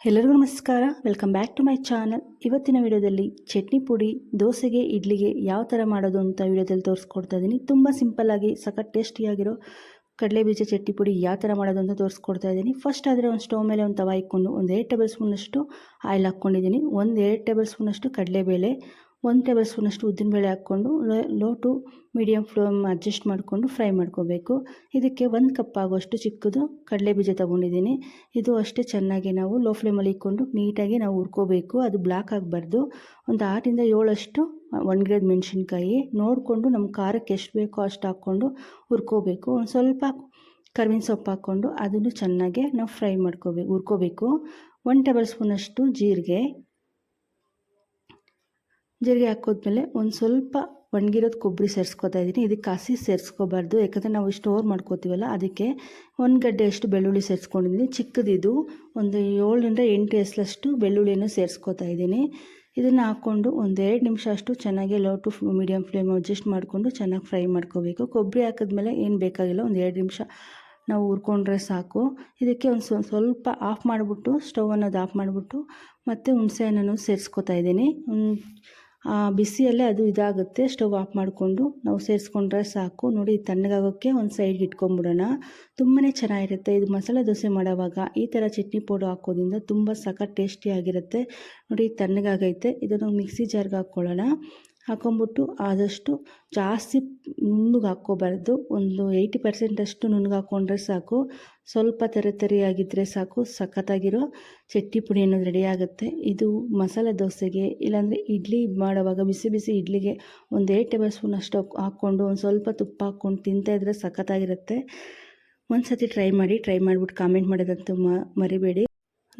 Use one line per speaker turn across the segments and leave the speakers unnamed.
ಎಲ್ಲರಿಗೂ ನಮಸ್ಕಾರ. Welcome back to my channel ಇವತ್ತಿನ ವಿಡಿಯೋದಲ್ಲಿ ಚಟ್ನಿ ಪುಡಿ, ದೋಸೆಗೆ, ಇಡ್ಲಿಗೆ ಯಾವ ಥರ ಮಾಡೋದು ಅಂತ ವಿಡಿಯೋದಲ್ಲಿ ತೋರಿಸ್ಕೊಡ್ತಾ ಇದ್ದೀನಿ ತುಂಬ ಸಿಂಪಲ್ಲಾಗಿ ಸಖತ್ ಟೇಸ್ಟಿಯಾಗಿರೋ ಕಡಲೆ ಬೀಜ ಚಟ್ನಿ ಪುಡಿ ಯಾವ ಥರ ಮಾಡೋದು ಅಂತ ತೋರಿಸ್ಕೊಡ್ತಾ ಇದ್ದೀನಿ ಫಸ್ಟ್ ಆದರೆ ಒಂದು ಸ್ಟವ್ ಮೇಲೆ ಒಂದು ತವ ಒಂದು ಎರಡು ಟೇಬಲ್ ಸ್ಪೂನಷ್ಟು ಆಯಿಲ್ ಹಾಕ್ಕೊಂಡಿದ್ದೀನಿ ಒಂದು ಎರಡು ಟೇಬಲ್ ಸ್ಪೂನಷ್ಟು ಕಡಲೆಬೇಳೆ ಒಂದು ಟೇಬಲ್ ಸ್ಪೂನಷ್ಟು ಉದ್ದಿನಬೇಳೆ ಹಾಕ್ಕೊಂಡು, low to medium flame adjust ಮಾಡಿಕೊಂಡು ಫ್ರೈ ಮಾಡ್ಕೋಬೇಕು. ಇದಕ್ಕೆ ಒಂದು ಕಪ್ ಆಗುವಷ್ಟು ಚಿಕ್ಕದು ಕಡಲೆ ಬೀಜ ತೊಗೊಂಡಿದ್ದೀನಿ. ಇದು ಅಷ್ಟೇ ಚೆನ್ನಾಗಿ ನಾವು ಲೋ ಫ್ಲೇಮಲ್ಲಿ ಇಕ್ಕೊಂಡು ನೀಟಾಗಿ ನಾವು ಹುರ್ಕೋಬೇಕು. ಅದು ಬ್ಲ್ಯಾಕ್ ಆಗಬಾರ್ದು. ಒಂದು ಆರರಿಂದ ಏಳಷ್ಟು ಒಣಗಿರೋದು ಮೆಣಸಿನ್ಕಾಯಿ ನೋಡಿಕೊಂಡು ನಮ್ಮ ಖಾರಕ್ಕೆ ಎಷ್ಟು ಬೇಕೋ ಅಷ್ಟು ಹಾಕ್ಕೊಂಡು ಹುರ್ಕೋಬೇಕು. ಒಂದು ಸ್ವಲ್ಪ ಕರ್ಬೇವಿನ ಸೊಪ್ಪು ಹಾಕ್ಕೊಂಡು ಅದನ್ನು ಚೆನ್ನಾಗಿ ನಾವು ಫ್ರೈ ಮಾಡ್ಕೋಬೇಕು ಹುರ್ಕೋಬೇಕು. ಒನ್ ಟೇಬಲ್ ಸ್ಪೂನಷ್ಟು ಜೀರಿಗೆ ಜೀರಿಗೆ ಹಾಕೋದ್ಮೇಲೆ ಒಂದು ಸ್ವಲ್ಪ ಒಣಗಿರೋದು ಕೊಬ್ಬರಿ ಸೇರಿಸ್ಕೊತಾ ಇದ್ದೀನಿ ಇದಕ್ಕೆ ಹಸಿ ಸೇರಿಸ್ಕೋಬಾರ್ದು. ಯಾಕಂದರೆ ನಾವು ಸ್ಟೋರ್ ಮಾಡ್ಕೋತೀವಲ್ಲ, ಅದಕ್ಕೆ ಒಂದು ಗಡ್ಡೆಯಷ್ಟು ಬೆಳ್ಳುಳ್ಳಿ ಸೇರಿಸ್ಕೊಂಡಿದ್ದೀನಿ ಚಿಕ್ಕದಿದು ಒಂದು ಏಳರಿಂದ ಎಂಟು ಎಸ್ಲಷ್ಟು ಬೆಳ್ಳುಳ್ಳಿಯನ್ನು ಸೇರಿಸ್ಕೋತಾ ಇದ್ದೀನಿ ಇದನ್ನು ಹಾಕ್ಕೊಂಡು ಒಂದು ಎರಡು ನಿಮಿಷ ಅಷ್ಟು ಚೆನ್ನಾಗಿ low to medium flame adjust ಮಾಡಿಕೊಂಡು ಚೆನ್ನಾಗಿ ಫ್ರೈ ಮಾಡ್ಕೋಬೇಕು. ಕೊಬ್ಬರಿ ಹಾಕಿದ್ಮೇಲೆ ಏನು ಬೇಕಾಗಿಲ್ಲ, ಒಂದು ಎರಡು ನಿಮಿಷ ನಾವು ಹುರ್ಕೊಂಡ್ರೆ ಸಾಕು. ಇದಕ್ಕೆ ಒಂದು ಸ್ವಲ್ಪ ಆಫ್ ಮಾಡಿಬಿಟ್ಟು ಸ್ಟವ್ ಅನ್ನೋದು ಆಫ್ ಮಾಡಿಬಿಟ್ಟು ಮತ್ತು ಹುಣಸೆ ಹಣ್ಣನ್ನು ಸೇರಿಸ್ಕೊತಾ ಇದ್ದೀನಿ ಬಿಸಿಯಲ್ಲೇ ಅದು ಇದಾಗುತ್ತೆ. ಸ್ಟವ್ ಆಫ್ ಮಾಡಿಕೊಂಡು ನಾವು ಸೇರಿಸ್ಕೊಂಡ್ರೆ ಸಾಕು. ನೋಡಿ, ತಣ್ಣಗಾಗೋಕ್ಕೆ ಒಂದು ಸೈಡ್ಗೆ ಇಟ್ಕೊಂಬಿಡೋಣ. ತುಂಬಾ ಚೆನ್ನಾಗಿರುತ್ತೆ. ಇದು ಮಸಾಲೆ ದೋಸೆ ಮಾಡೋವಾಗ ಈ ಥರ ಚಟ್ನಿ ಪೌಡರ್ ಹಾಕೋದ್ರಿಂದ ತುಂಬ ಸಖತ್ ಟೇಸ್ಟಿಯಾಗಿರುತ್ತೆ ನೋಡಿ, ತಣ್ಣಗಾಗೈತೆ. ಇದನ್ನು ಮಿಕ್ಸಿ ಜಾರ್ಗೆ ಹಾಕ್ಕೊಳ್ಳೋಣ. ಹಾಕೊಂಬಿಟ್ಟು ಆದಷ್ಟು ಜಾಸ್ತಿ ನುಣ್ಣಗೆ ಹಾಕ್ಕೋಬಾರ್ದು. ಒಂದು ಏಯ್ಟಿ ಪರ್ಸೆಂಟಷ್ಟು ನುಣ್ಣಗೆ ಹಾಕ್ಕೊಂಡ್ರೆ ಸಾಕು. ಸ್ವಲ್ಪ ತೆರೆ ತೆರೆಯಾಗಿದ್ದರೆ ಸಾಕು. ಸಖತ್ತಾಗಿರೋ ಚಟ್ನಿ ಪುಡಿ ಅನ್ನೋದು ರೆಡಿ ಆಗುತ್ತೆ. ಇದು ಮಸಾಲೆ ದೋಸೆಗೆ, ಇಲ್ಲಾಂದರೆ ಇಡ್ಲಿ ಮಾಡುವಾಗ ಬಿಸಿ ಬಿಸಿ ಇಡ್ಲಿಗೆ ಒಂದು ಏಟ್ ಟೇಬಲ್ ಸ್ಪೂನ್ ಅಷ್ಟು ಹಾಕ್ಕೊಂಡು ಒಂದು ಸ್ವಲ್ಪ ತುಪ್ಪ ಹಾಕ್ಕೊಂಡು ತಿಂತಾಯಿದ್ರೆ ಸಖತ್ತಾಗಿರುತ್ತೆ. ಒಂದು ಸತಿ ಟ್ರೈ ಮಾಡಿ ಟ್ರೈ ಮಾಡಿಬಿಟ್ಟು ಕಾಮೆಂಟ್ ಮಾಡೋದಂತೂ ಮರಿಬೇಡಿ.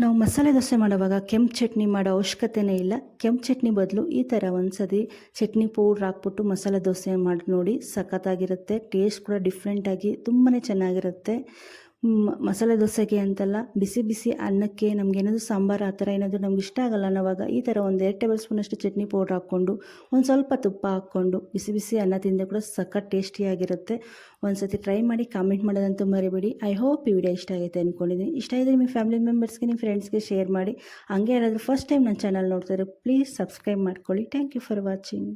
ನಾವು ಮಸಾಲೆ ದೋಸೆ ಮಾಡುವಾಗ ಕೆಂಪು ಚಟ್ನಿ ಮಾಡೋ ಅವಶ್ಯಕತೆಯೇ ಇಲ್ಲ. ಕೆಂಪು ಚಟ್ನಿ ಬದಲು ಈ ಥರ ಒಂದು ಸತಿ ಚಟ್ನಿ ಪೌಡ್ರ್ ಹಾಕ್ಬಿಟ್ಟು ಮಸಾಲೆ ದೋಸೆ ಮಾಡಿ ನೋಡಿ ಸಖತ್ತಾಗಿರುತ್ತೆ. ಟೇಸ್ಟ್ ಕೂಡ ಡಿಫ್ರೆಂಟಾಗಿ ತುಂಬಾ ಚೆನ್ನಾಗಿರುತ್ತೆ. ಮಸಾಲೆ ದೋಸೆಗೆ ಅಂತಲ್ಲ, ಬಿಸಿ ಬಿಸಿ ಅನ್ನಕ್ಕೆ ನಮ್ಗೆ ಏನಾದರೂ ಸಾಂಬಾರು ಆ ಥರ ಏನಾದರೂ ನಮ್ಗೆ ಇಷ್ಟ ಆಗಲ್ಲ ಅನ್ನೋವಾಗ ಈ ಥರ ಒಂದು ಎರಡು ಟೇಬಲ್ ಸ್ಪೂನಷ್ಟು ಚಟ್ನಿ ಪೌಡ್ರ್ ಹಾಕ್ಕೊಂಡು, ಒಂದು ಸ್ವಲ್ಪ ತುಪ್ಪ ಹಾಕ್ಕೊಂಡು, ಬಿಸಿ ಬಿಸಿ ಅನ್ನ ತಿಂದೆ ಕೂಡ ಸಖತ್ ಟೇಸ್ಟಿಯಾಗಿರುತ್ತೆ ಒಂದು ಸತಿ ಟ್ರೈ ಮಾಡಿ ಕಾಮೆಂಟ್ ಮಾಡೋದಂತೂ ಮರಿಬೇಡಿ. ಐ ಹೋಪ್ ಈ ವಿಡಿಯೋ ಇಷ್ಟ ಆಗುತ್ತೆ ಅಂದ್ಕೊಂಡಿದ್ದೀನಿ ಇಷ್ಟ ಇದ್ದರೆ ನಿಮ್ಮ ಫ್ಯಾಮಿಲಿ ಮೆಂಬರ್ಸ್ಗೆ, ನಿಮ್ಮ ಫ್ರೆಂಡ್ಸ್ಗೆ ಶೇರ್ ಮಾಡಿ. ಹಂಗೆ ಯಾರಾದರೂ ಫಸ್ಟ್ ಟೈಮ್ ನನ್ನ ಚಾನಲ್ ನೋಡ್ತಾರೆ ಪ್ಲೀಸ್ ಸಬ್ಸ್ಕ್ರೈಬ್ ಮಾಡ್ಕೊಳ್ಳಿ. Thank you for watching